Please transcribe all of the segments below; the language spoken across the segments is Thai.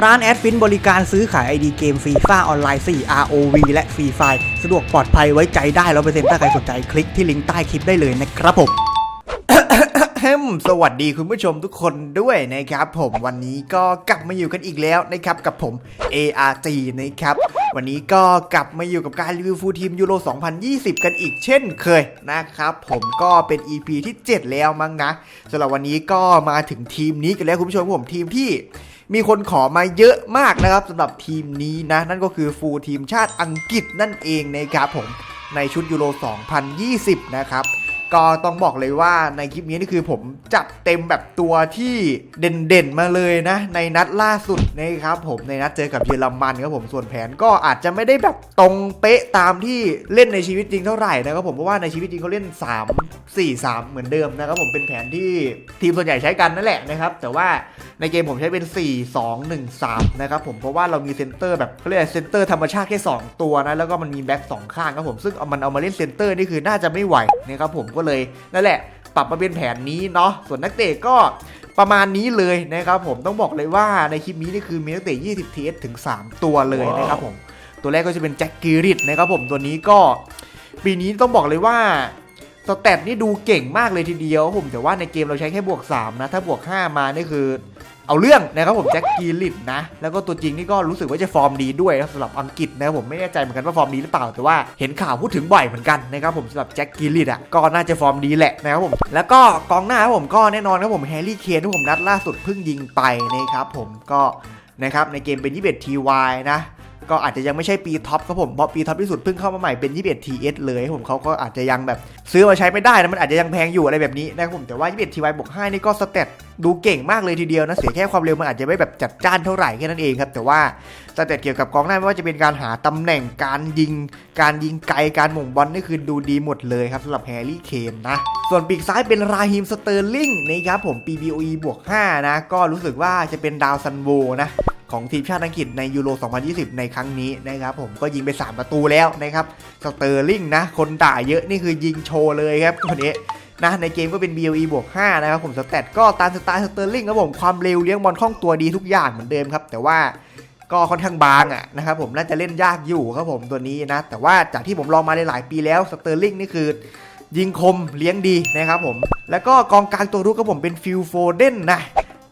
ร้านแอดฟินบริการซื้อขาย ID เกมฟรีฟ้าออนไลน์ 4 ROV และฟรีไฟสะดวกปลอดภัยไว้ใจได้ร้อเปอร์เซ็นต์ถ้าใครสนใจคลิกที่ลิงก์ใต้คลิปได้เลยนะครับผมสวัสดีคุณผู้ชมทุกคนด้วยนะครับ ผมวันนี้ก็กลับมาอยู่กันอีกแล้วนะครับกับผม ARG นะครับวันนี้ก็กลับมาอยู่กับการรีวิวฟูทีมยูโร 2020 กันอีกเช่นเคยนะครับผมก็เป็น EP ที่ 7 แล้วมั้งนะสำหรับวันนี้ก็มาถึงทีมนี้กันแล้วคุณผู้ชมผมทีมที่ มีคนขอมาเยอะมากนะครับสำหรับทีมนี้นะ นั่นก็คือฟูลทีมชาติอังกฤษนั่นเองนะครับผมในชุดยูโร 2020 นะครับ ก็ต้องบอกเลยว่าในคลิปนี้นี่คือผมจัดเต็มแบบตัวที่เด่นๆมาเลยนะ ในนัดล่าสุดนะครับผมในนัดเจอกับเยอรมันครับผมส่วนแผนก็อาจจะไม่ได้แบบตรงเป๊ะตามที่เล่นในชีวิตจริงเท่าไหร่นะครับผมเพราะว่าในชีวิตจริงเขาเล่น 3 4 3 เหมือนเดิมนะครับผมเป็นแผนที่ทีมส่วนใหญ่ใช้กันนั่นแหละนะครับแต่ว่าในเกมผมใช้เป็น 4 2 1 3นะครับผมเพราะว่าเรามีเซนเตอร์แบบเขาเรียกเซนเตอร์ธรรมชาติแค่2ตัวนะแล้วก็มันมีแบ็คสองข้างครับผมซึ่งเอามันเอามาเล่นเซนเตอร์นี่คือน่าจะไม่ไหวนะครับผมก็เลยนั่นแหละ ปรับมาเป็นแผนนี้เนาะส่วนนักเตะก็ประมาณนี้เลยนะครับผมต้องบอกเลยว่าในคลิปนี้นี่คือมีนักเตะ 20 TS ถึง 3 ตัวเลยนะครับผมตัวแรกก็จะเป็นแจ็คกิริตนะครับผมตัวนี้ก็ปีนี้ต้องบอกเลยว่าสเตตนี่ดูเก่งมากเลยทีเดียวครับผมแต่ว่าในเกมเราใช้แค่บวก 3 นะ ถ้าบวก 5 มานี่คือ เอาเรื่องนะครับผมแจ็คกิริตนะ แล้วก็ตัวจริงนี่ก็รู้สึกว่าจะฟอร์มดีด้วยสำหรับอังกฤษนะครับผมไม่แน่ใจเหมือนกันว่าฟอร์มดีหรือเปล่าแต่ว่าเห็นข่าวพูดถึงบ่อยเหมือนกันนะครับผมสำหรับแจ็คกิริตอะก็น่าจะฟอร์มดีแหละนะครับผมแล้วก็กองหน้าครับผมก็แน่นอนครับผมแฮร์รี่เคนที่ผมนัดล่าสุดเพิ่งยิงไปนะครับผมก็นะครับในเกมเป็น21 TY นะ ก็อาจจะยังไม่ใช่ปีท็อปครับผมเพราะปีท็อปที่สุดเพิ่งเข้ามาใหม่เป็น 21 TS เลยครับผมเขาก็อาจจะยังแบบซื้อมาใช้ไม่ได้นะมันอาจจะยังแพงอยู่อะไรแบบนี้นะครับผมแต่ว่า 21 TY บวก5นี่ก็สเตตดูเก่งมากเลยทีเดียวนะเสียแค่ความเร็วมันอาจจะไม่แบบจัดจ้านเท่าไหร่แค่นั้นเองครับแต่ว่าสเตตเกี่ยวกับกองหน้าไม่ว่าจะเป็นการหาตำแหน่งการยิง การยิงไกลการหม่งบอลนี่คือดูดีหมดเลยครับสำหรับแฮร์รี่เคนนะส่วนปีกซ้ายเป็นราฮิมสเตอร์ลิงนะครับผม PBOE บวก5นะก็รู้สึกว่าจะเป็นดาวซันโวนะของทีมชาติอังกฤษในยูโร 2020 ในครั้ง้งนี้นะครับผมก็ยิงไป 3 ประตูแล้วนะครับสเตอร์ลิงนะ คนด่าเยอะนี่คือยิงโชว์เลยครับตัวนี้นะในเกมก็เป็น BOE บวก5นะครับผมสแตทก็ตามสไตล์สเตอร์ลิงครับผมความเร็วเลี้ยงบอลคล่องตัวดีทุกอย่างเหมือนเดิมครับ แต่ว่าก็ค่อนข้างบางอะนะครับผมน่าจะเล่นยากอยู่ครับผมตัวนี้นะ แต่ว่าจากที่ผมลองมาในหลายปีแล้วสเตอร์ลิงนี่คือยิงคมเลี้ยงดีนะครับผม แล้วก็กองกลางตัวรุกครับผมเป็นฟิลโฟเดนนะ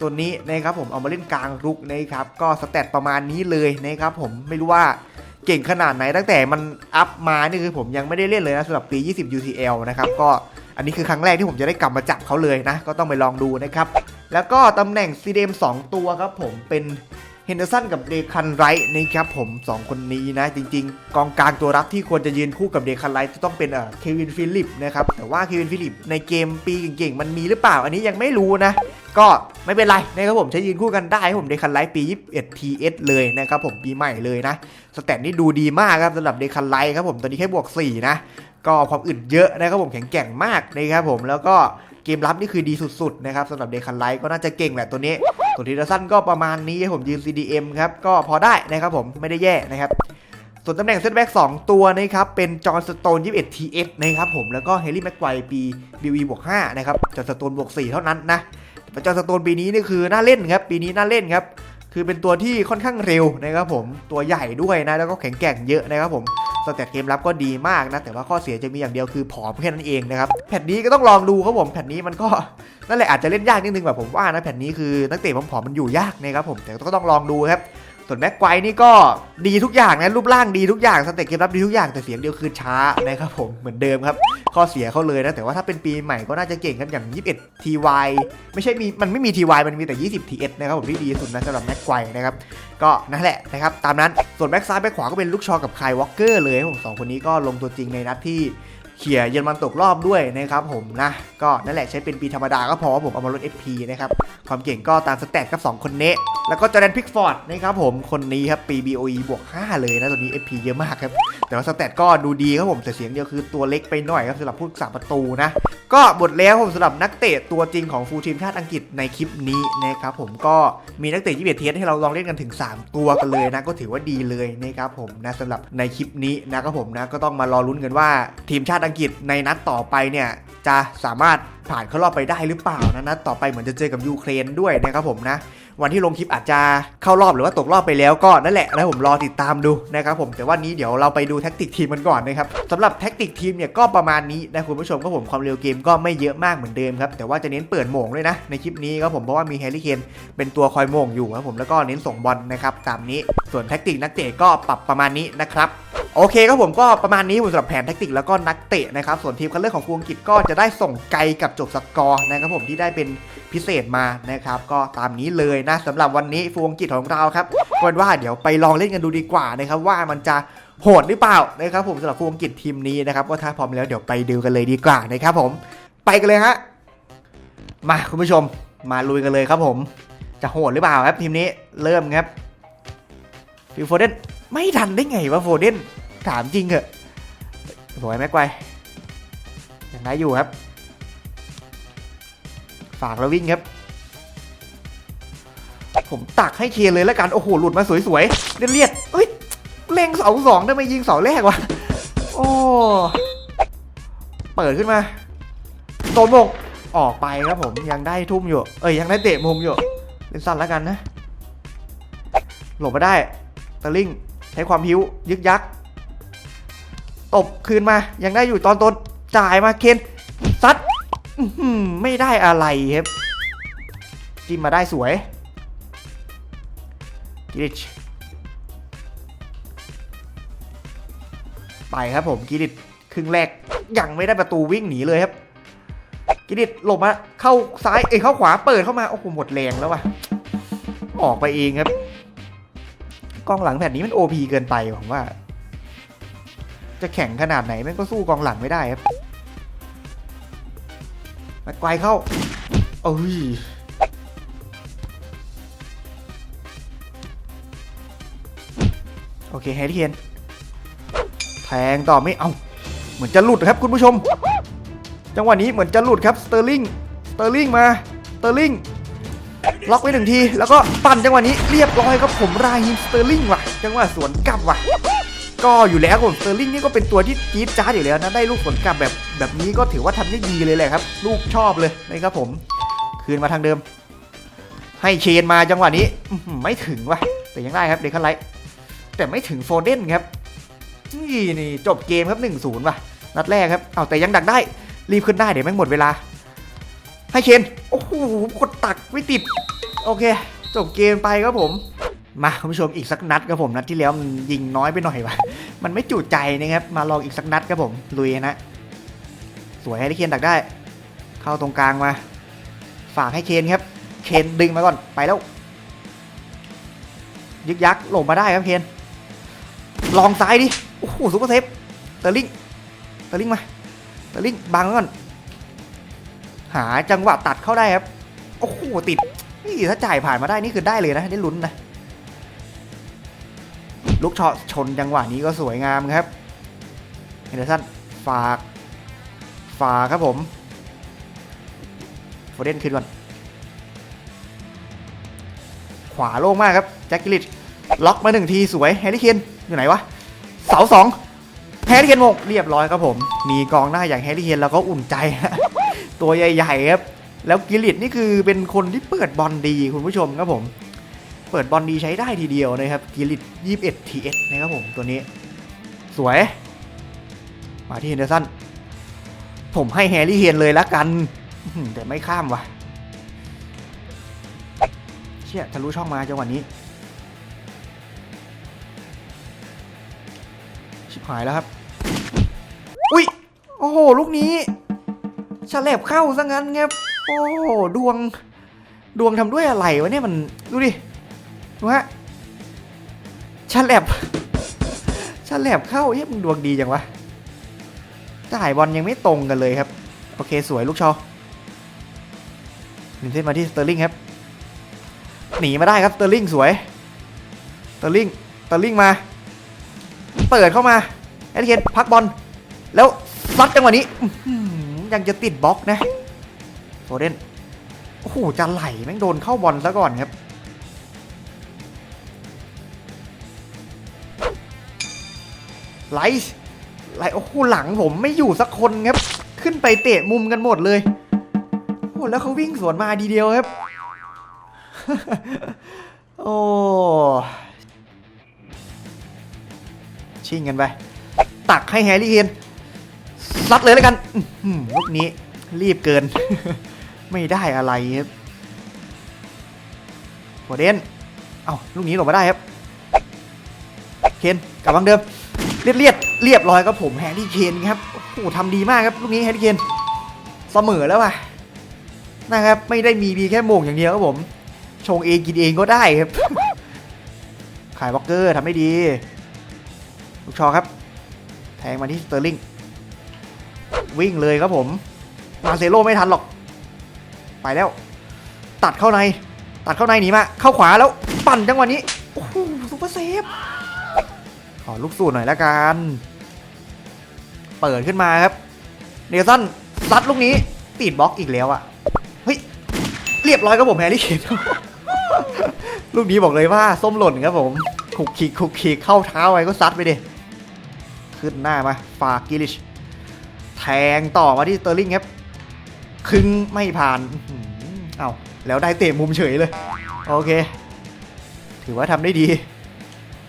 ตัวนี้นะครับผมเอามาเล่นกลางรุกนะครับก็สเตตประมาณนี้เลยนะครับผมไม่รู้ว่าเก่งขนาดไหนตั้งแต่มันอัพมานี่คือผมยังไม่ได้เล่นเลยนะสำหรับปี 20 UCL นะครับก็อันนี้คือครั้งแรกที่ผมจะได้กลับมาจับเขาเลยนะ ก็ต้องไปลองดูนะครับ แล้วก็ตำแหน่งซีเดม2ตัวครับผมเป็น นเดอร์สันกับเดคันไรท์นะครับผม 2 คนนี้นะ จริง ๆ กองกลางตัวรับที่ควรจะยืนคู่กับเดคันไรท์จะต้องเป็นเอ่อเควินฟิลิปนะครับ แต่ว่าเควินฟิลิปในเกมปีเก่งๆ มันมีหรือเปล่า อันนี้ยังไม่รู้นะ ก็ไม่เป็นไรนะครับผมใช้ยืนคู่กันได้ครับผมเดคันไลท์ปี 21 TS เลยนะครับผมปีใหม่เลยนะสแตทนี่ดูดีมากครับสำหรับเดคันไลท์ครับผมตอนนี้แค่บวก 4 นะ ก็ความอึดเยอะนะครับผมแข็งแกร่งมากนะครับผมแล้วก็เกมรับนี่คือดีสุดๆนะครับสำหรับเดคันไลท์ก็น่าจะเก่งแหละตัวนี้ ส่วนทีละสั้นก็ประมาณนี้ผมยืน CDM ครับก็พอได้นะครับผมไม่ได้แย่นะครับส่วนตำแหน่งเซตแบ็ก2ตัวนะครับเป็นจอห์นสโตน 21 TS นะครับผมแล้วก็เฮลี่แม็กไกวปี BV บวก5นะครับจอห์นสโตนบวก 4 เท่านั้นนะจอห์นสโตนปีนี้นี่คือน่าเล่นครับปีนี้น่าเล่นครับคือเป็นตัวที่ค่อนข้างเร็วนะครับผมตัวใหญ่ด้วยนะแล้วก็แข็งแกร่งเยอะนะครับผม สเตตเกมรับก็ดีมากนะ แต่ว่าข้อเสียจะมีอย่างเดียวคือผอมแค่นั้นเองนะครับแผ่นนี้ก็ต้องลองดูครับผมแผ่นนี้มันก็นั่นแหละอาจจะเล่นยากนิดนึงแบบผมว่านะแผ่นนี้คือนักเตะผอมๆมันอยู่ยากนะครับผมแต่ก็ต้องลองดูครับ ส่วนแม็กไกวนี่ก็ดีทุกอย่างนะรูปร่างดีทุกอย่างสเต็ปเกมรับดีทุกอย่างแต่เสียงเดียวคือช้านะครับผมเหมือนเดิมครับ ข้อเสียเขาเลยนะแต่ว่าถ้าเป็นปีใหม่ก็น่าจะเก่งครับอย่าง 21 TY ไม่ใช่มีมันไม่มี TY มันมีแต่ 20 TS นะครับผมที่ดีสุดนะสำหรับแม็กไกวนะครับก็นั่นแหละนะครับตามนั้นส่วนแบ็กซ้ายแบ็กขวาก็เป็นลูกชอกับคายวอลเกอร์เลยผมสองคนนี้ก็ลงตัวจริงในนัดที่ เขี่ยเยอรมันตกรอบด้วยนะครับผมนะก็นั่นแหละใช้เป็นปีธรรมดาก็พอผมเอามาลด FP นะครับความเก่งก็ตามสแตทครับ 2 คนเนะแล้วก็จอร์แดนพิกฟอร์ดนะครับผมคนนี้ครับปี BOE บวก 5 เลยนะตัวนี้ FP เยอะมากครับ แต่ว่าสแตทก็ดูดีครับผมแต่เสียงเดียวคือตัวเล็กไปหน่อยครับสำหรับผู้รักษาประตูนะ ก็หมดแล้วผมสำหรับนักเตะตัวจริงของฟูลทีมชาติอังกฤษในคลิปนี้นะครับผมก็มีนักเตะ21เทียให้เราลองเล่นกันถึง 3 ตัวกันเลยนะก็ถือว่าดีเลยนะครับผมนะสำหรับในคลิปนี้นะครับผมนะก็ต้องมารอลุ้นกันว่าทีมชาติอังกฤษในนัดต่อไปเนี่ยจะสามารถผ่านเข้ารอบไปได้หรือเปล่านะนัดต่อไปเหมือนจะเจอกับยูเครนด้วยนะครับผมนะ วันที่ลงคลิปอาจจะเข้ารอบหรือว่าตกรอบไปแล้วก็นั่นแหละแล้วผมรอติดตามดูนะครับผมแต่ว่านี้เดี๋ยวเราไปดูแท็กติกทีมกันก่อนนะครับสำหรับแท็กติกทีมเนี่ยก็ประมาณนี้นะคุณผู้ชมก็ผมความเร็วเกมก็ไม่เยอะมากเหมือนเดิมครับแต่ว่าจะเน้นเปิดโม่งด้วยนะในคลิปนี้ครับผมเพราะว่ามีแฮร์รี่เคนเป็นตัวคอยโม่งอยู่ครับผมแล้วก็เน้นส่งบอลนะครับตามนี้ส่วนแท็กติกนักเตะก็ปรับประมาณนี้นะครับโอเคครับผมก็ประมาณนี้สำหรับแผนแท็กติกแล้วก็นักเตะนะครับส่วนทีมคัดเลือกของครูอังกฤษก็จะได้ส่งไกลกับจบสกอร์นะครับผมที่ได้เป็น พิเศษมานะครับ ก็ตามนี้เลยนะสำหรับวันนี้ฟูงกฤษของเราครับก็เป็นว่าเดี๋ยวไปลองเล่นกันดูดีกว่านะครับว่ามันจะโหดหรือเปล่านะครับผมสำหรับฟูงกฤษทีมนี้นะครับก็ถ้าพร้อมแล้วเดี๋ยวไปดูกันเลยดีกว่านะครับผมไปกันเลยฮะมาคุณผู้ชมมาลุยกันเลยครับผม จะโหดหรือเปล่าครับทีมนี้เริ่มครับฟิลโฟเดนไม่ทันได้ไงวะโฟเดนถามจริงเหอะสวยแม็กไกวยังได้อยู่ครับ ฝากแล้ววิ่งครับ ผมตักให้เคเลยแล้วกัน โอ้โห หลุดมาสวยๆเลียดๆเอ้ย เล็งเสาสองได้ไหมยิงเสาแรกวะ โอ้ เปิดขึ้นมาโดนบงออกไปครับผมยังได้ทุ่มอยู่ เอ้ยยังได้เตะมุมอยู่ เล่นสั้นแล้วกันนะ หลบมาได้ตะลิงใช้ความพิ้วยึกยักตบคืนมายังได้อยู่ตอนต้นจ่ายมาเคนซัดอื้อหือ ไม่ได้อะไรครับจิ้มมาได้สวยกิริชไปครับผมกิริชครึ่งแรกยังไม่ได้ประตูวิ่งหนีเลยครับ กิริชหลบมาเข้าซ้ายเอ้ยเข้าขวาเปิดเข้ามาโอ้โหหมดแรงแล้วว่ะออกไปเองครับกองหลังแผ่นนี้มัน OP เกินไปผมว่า จะแข่งขนาดไหนแม่งก็สู้กองหลังไม่ได้ครับ ไกวเข้าเอ้ยโอเคแฮร์รี่เคนแทงต่อไม่เอาเหมือนจะหลุดครับคุณผู้ชม จังหวะนี้เหมือนจะหลุดครับสเตอร์ลิงสเตอร์ลิงมาสเตอร์ลิงล็อกไว้หนึ่งที แล้วก็ปั่นจังหวะนี้เรียบร้อยครับผมราฮิมสเตอร์ลิงว่ะ จังหวะสวนกลับว่ะ ก็อยู่แล้วผมสเตอร์ลิงนี่ก็เป็นตัวที่จี๊ดจ้าอยู่แล้วนะได้ลูกผลกลับแบบแบบนี้ก็ถือว่าทำได้ดีเลยแหละครับ ลูกชอบเลยนะครับผม คืนมาทางเดิม ให้เชนมาจังหวะนี้ไม่ถึงว่ะแต่ยังได้ครับเดคันไลท์แต่ไม่ถึงโฟเดนครับนี่นี่จบเกมครับ1นศูนย์ว่ะนัดแรกครับเอาแต่ยังดักได้รีบขึ้นได้เดี๋ยวแม่งหมดเวลา ให้เชนโอ้โหกดตักไม่ติด โอเค จบเกมไปครับผม มาคุณผู้ชมอีกสักนัดครับผมนัดที่แล้วมันยิงน้อยไปหน่อยว่ะมันไม่จุใจนะครับ มาลองอีกสักนัดครับผมลุยนะสวยให้ที่เคนดักได้ เข้าตรงกลางมา ฝากให้เคนครับ เคนดึงมาก่อนไปแล้ว ยึกยักหลบมาได้ครับเคนลองซ้ายดิโอ้โหซุปเปอร์เซฟเตอร์ลิงเตอร์ลิงมาเตอร์ลิงบังก่อน หาจังหวะตัดเข้าได้ครับโอ้โหติดนี่ถ้าจ่ายผ่านมาได้นี่คือได้เลยนะได้ลุ้นนะ ลูกเฉาะชนจังหวะนี้ก็สวยงามครับเฮนเดอร์สันฝากฝากครับผมโฟเดนขึ้นก่อนขวาโล่งมากครับแจ็คกิลิชล็อกมาหนึ่งทีสวยแฮร์รี่เคนอยู่ไหนวะเสาสองแฮร์รี่เคนโมงเรียบร้อยครับผม มีกองหน้าอย่างแฮร์รี่เคนแล้วก็อุ่นใจ ตัวใหญ่ ๆ ครับ แล้วกิลิชนี่คือเป็นคนที่เปิดบอลดีคุณผู้ชมครับผม เปิดบอลดีใช้ได้ทีเดียวนะครับกิลิต21 TS นะครับผมตัวนี้ สวย มาที่เฮนเดอร์สันผมให้แฮร์รี่เฮนเลยละกัน แต่ไม่ข้ามว่ะ เชี่ยทะลุช่องมาจังหวะนี้ ชิบหายแล้วครับ อุ้ย โอ้โห ลูกนี้ฉลบเข้าซะงั้นครับ โอ้โห ดวง ดวงทำด้วยอะไรวะเนี่ยมัน ดูดิ ดูฮะฉลับฉลับเข้าเฮ้ยมึงดวงดีจังวะจ่ายบอลยังไม่ตรงกันเลยครับ โอเคสวยลูกชอหนึ่งเส้นมาที่สเตอร์ลิงครับ หนีมาได้ครับสเตอร์ลิงสวยสเตอร์ลิงสเตอร์ลิงมา เปิดเข้ามาแอดเคนพักบอลแล้วซัดจังหวะนี้ยังจะติดบล็อกนะโฟเดนโอ้โหจะไหลแม่งโดนเข้าบอลซะก่อนครับ ไลท์ไลท์โอ้โหหลังผมไม่อยู่สักคนครับ ขึ้นไปเตะมุมกันหมดเลยโอ้แล้วเขาวิ่งสวนมาดีเดียวครับ โอ้ชิงกันไป ตักให้แฮร์รี่เคนซัดเลยแล้วกันลูกนี้รีบเกิน ไม่ได้อะไรครับโฟเดน เอ้าลูกนี้หลบมาได้ครับ เคนกลับวังเดิม เรียบเรียบเรียบร้อยครับผมแฮร์รี่เคนครับโอ้โหทำดีมากครับลูกนี้แฮร์รี่เคนเสมอแล้วว่ะนะครับไม่ได้มีดีแค่โมงอย่างเดียวครับผม ชงเองกินเองก็ได้ครับ ขายวอลเกอร์ทำได้ดีลูกชอครับ แทงมาที่สเตอร์ลิงวิ่งเลยครับผม มาเซโลไม่ทันหรอก ไปแล้ว ตัดเข้าใน ตัดเข้าในหนีมา เข้าขวาแล้ว ปั่นจังหวะนี้ โอ้โหซุปเปอร์เซฟ อลูกสูตรหน่อยละกัน เปิดขึ้นมาครับ เนลสันซัดลูกนี้ ติดบล็อกอีกแล้วอะเฮ้ย เรียบร้อยครับผมแฮร์รี่เคนลูกนี้บอกเลยว่าส้มหล่นครับผมคุกคิกคุกคิกเข้าเท้าไปก็ซัดไปดิขึ้นหน้ามาฟากิลิช แทงต่อมาที่เตอร์ลิงครับครึ่งไม่ผ่านเอ้าแล้วได้เตะมุมเฉยเลย โอเค ถือว่าทำได้ดี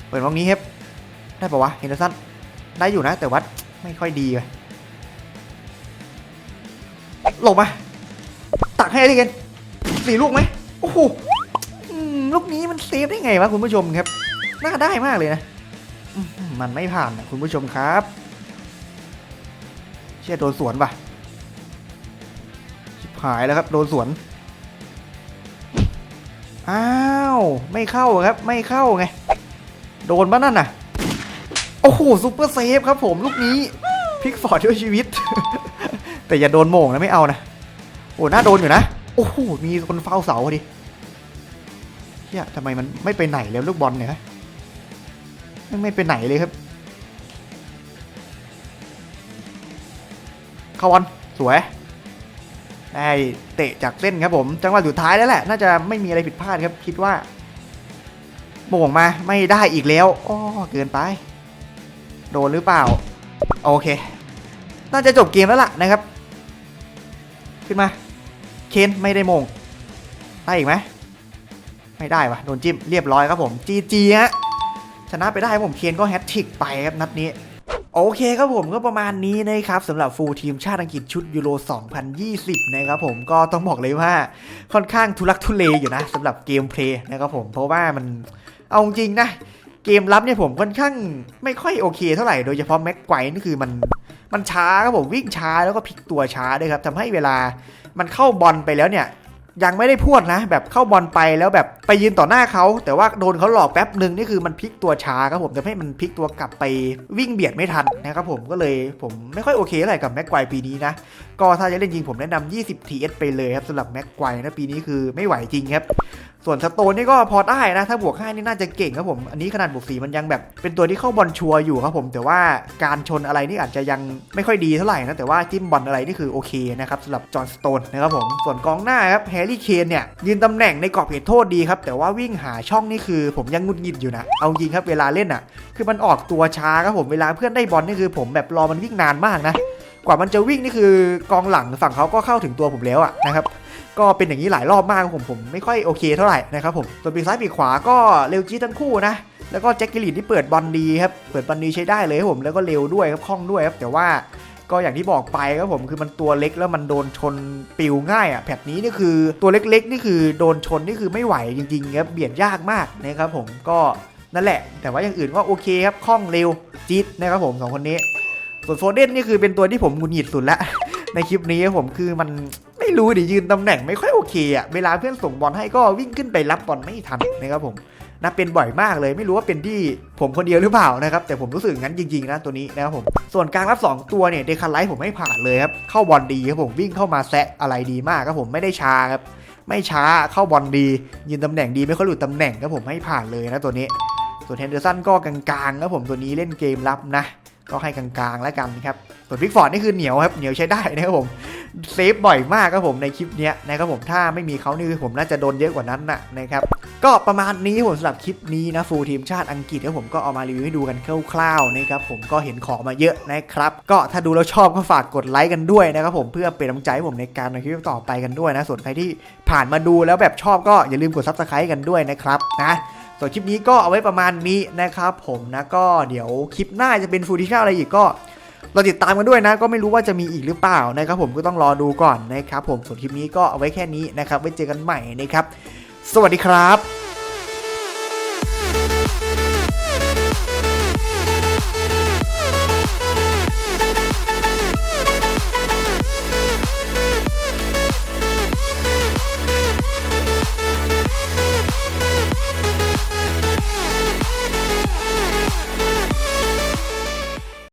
เปิดวงนี้ครับ ได้ปะวะเฮนเดอร์สันได้อยู่นะแต่วัดไม่ค่อยดีเลยหลบมา ตักให้ได้กันสี่ลูกไหมโอ้โหลูกนี้มันเซฟได้ไงวะคุณผู้ชมครับ น่าได้มากเลยนะ มันไม่ผ่านนะคุณผู้ชมครับ เชี่ยโดนสวนป่ะชิบหายแล้วครับ โดนสวน อ้าว ไม่เข้าครับ ไม่เข้าไง โดนบ้านั่นน่ะ โอ้โหซุปเปอร์เซฟครับผมลูกนี้พิกฟอร์ดด้วยชีวิต แต่อย่าโดนโม่งนะไม่เอานะ โอ้น่าโดนอยู่นะ โอ้โหมีคนเฝ้าเสาดีเฮียทำไมมันไม่ไปไหนแล้วลูกบอลเนี่ยฮะไม่ไปไหนเลยครับเข้าบอลสวยได้เตะจากเส้นครับผมจังหวะสุดท้ายแล้วแหละ น่าจะไม่มีอะไรผิดพลาดครับ คิดว่าโม่งมาไม่ได้อีกแล้วอ้อเกินไป โดนหรือเปล่า โอเค น่าจะจบเกมแล้วล่ะนะครับ ขึ้นมา เคนไม่ได้มง ได้อีกไหม ไม่ได้วะโดนจิ้มเรียบร้อยครับผมจีจีฮะชนะไปได้ผมเคนก็แฮตทริกไปครับนัดนี้โอเคครับผมก็ประมาณนี้นะครับสำหรับฟูลทีมชาติอังกฤษชุดยูโร 2020 นะครับผมก็ต้องบอกเลยว่าค่อนข้างทุลักทุเลอยู่นะสำหรับเกมเพลย์นะครับผมเพราะว่ามันเอาจริงนะ เกมรับเนี่ยผมค่อนข้างไม่ค่อยโอเคเท่าไหร่โดยเฉพาะแม็กไกวนี่คือมันมันช้าครับผมวิ่งช้าแล้วก็พลิกตัวช้าด้วยครับทำให้เวลามันเข้าบอลไปแล้วเนี่ยยังไม่ได้พวดนะ แบบเข้าบอลไปแล้วแบบไปยืนต่อหน้าเขาแต่ว่าโดนเขาหลอกแป๊บหนึ่งนี่คือมันพลิกตัวช้าครับผมทำให้มันพลิกตัวกลับไปวิ่งเบียดไม่ทันนะครับผมก็เลยผมไม่ค่อยโอเคเท่าไหร่กับแม็กไกวปีนี้นะ ก็ถ้าจะเล่นจริงผมแนะนำ20 TS ไปเลยครับสำหรับแม็กไกวนะปีนี้คือไม่ไหวจริงครับ ส่วนสโตนนี่ก็พอได้นะ ถ้าบวก5นี่น่าจะเก่งครับผม อันนี้ขนาดบวกสีมันยังแบบ เป็นตัวที่เข้าบอลชัวอยู่ครับผม แต่ว่าการชนอะไรนี่อาจจะยังไม่ค่อยดีเท่าไหร่นะ แต่ว่าจิ้มบอลอะไรนี่คือโอเคนะครับสำหรับจอห์นสโตนนะครับผม ส่วนกองหน้าครับแฮร์รี่เคนเนี่ยยืนตำแหน่งในกรอบเขตโทษดีครับแต่ว่าวิ่งหาช่องนี่คือผมยังงุดหงิดอยู่นะเอาจริงครับเวลาเล่นอะ คือมันออกตัวช้าครับผมเวลาเพื่อนได้บอลนี่คือผมแบบรอมันวิ่งนานมากนะ กว่ามันจะวิ่งนี่คือกองหลังฝั่งเขาก็เข้าถึงตัวผมแล้วอะนะครับก็เป็นอย่างนี้หลายรอบมากผมผมไม่ค่อยโอเคเท่าไหร่นะครับผมส่วนปีกซ้ายปีกขวาก็เร็วจี้ทั้งคู่นะแล้วก็แจ็คกิลลินที่เปิดบอลดีครับเปิดบอลดีใช้ได้เลยครับผมแล้วก็เร็วด้วยครับคล่องด้วยครับแต่ว่าก็อย่างที่บอกไปครับผมคือมันตัวเล็กแล้วมันโดนชนปิวง่ายอะแพทนี้นี่คือตัวเล็กๆนี่คือโดนชนนี่คือไม่ไหวจริงๆครับเบียดยากมากนะครับผมก็นั่นแหละ แต่ว่าอย่างอื่นก็โอเคครับคล่องเร็วจี๊ดนะครับผมสองคนนี้ ส่วนโฟเดนนี่คือเป็นตัวที่ผมหงุดหงิดสุดละในคลิปนี้ผมคือมันไม่รู้ดิยืนตำแหน่งไม่ค่อยโอเคอะเวลาเพื่อนส่งบอลให้ก็วิ่งขึ้นไปรับบอลไม่ทันนะครับผมนะเป็นบ่อยมากเลยไม่รู้ว่าเป็นที่ผมคนเดียวหรือเปล่านะครับแต่ผมรู้สึกงั้นจริงๆนะตัวนี้นะครับผมส่วนกลางรับ 2 ตัวเนี่ยเดคันไลท์ผมไม่ผ่านเลยครับเข้าบอลดีครับผมวิ่งเข้ามาแซะอะไรดีมากครับผมไม่ได้ช้าครับไม่ช้าเข้าบอลดียืนตำแหน่งดีไม่ค่อยหลุดตำแหน่งครับผมให้ผ่านเลยนะตัวนี้ ส่วนเฮนเดอร์สันก็กลางๆครับผมตัวนี้เล่นเกมรับนะ ก็ให้กลางๆแล้วกันครับ ส่วนพิกฟอร์ดนี่คือเหนียวครับ เหนียวใช้ได้นะครับผม เซฟบ่อยมากครับผมในคลิปนี้นะครับผม ถ้าไม่มีเขานี่คือผมน่าจะโดนเยอะกว่านั้นน่ะนะครับ ก็ประมาณนี้ผมสำหรับคลิปนี้นะฟูลทีมชาติอังกฤษที่ผมก็เอามารีวิวให้ดูกันคร่าวๆนะครับผมก็เห็นของมาเยอะนะครับ ก็ถ้าดูแล้วชอบก็ฝากกดไลค์กันด้วยนะครับผมเพื่อเป็นกำลังใจให้ผมในการทำคลิปต่อไปกันด้วยนะ ส่วนใครที่ผ่านมาดูแล้วแบบชอบก็อย่าลืมกดซับสไครต์กันด้วยนะครับนะ ส่วนคลิปนี้ก็เอาไว้ประมาณนี้นะครับผมนะก็เดี๋ยวคลิปหน้าจะเป็นฟูลทีมชาติอะไรอีกก็เราติดตามกันด้วยนะ ก็ไม่รู้ว่าจะมีอีกหรือเปล่านะครับผมก็ต้องรอดูก่อนนะครับผมส่วนคลิปนี้ก็เอาไว้แค่นี้นะครับไว้เจอกันใหม่นะครับ สวัสดีครับ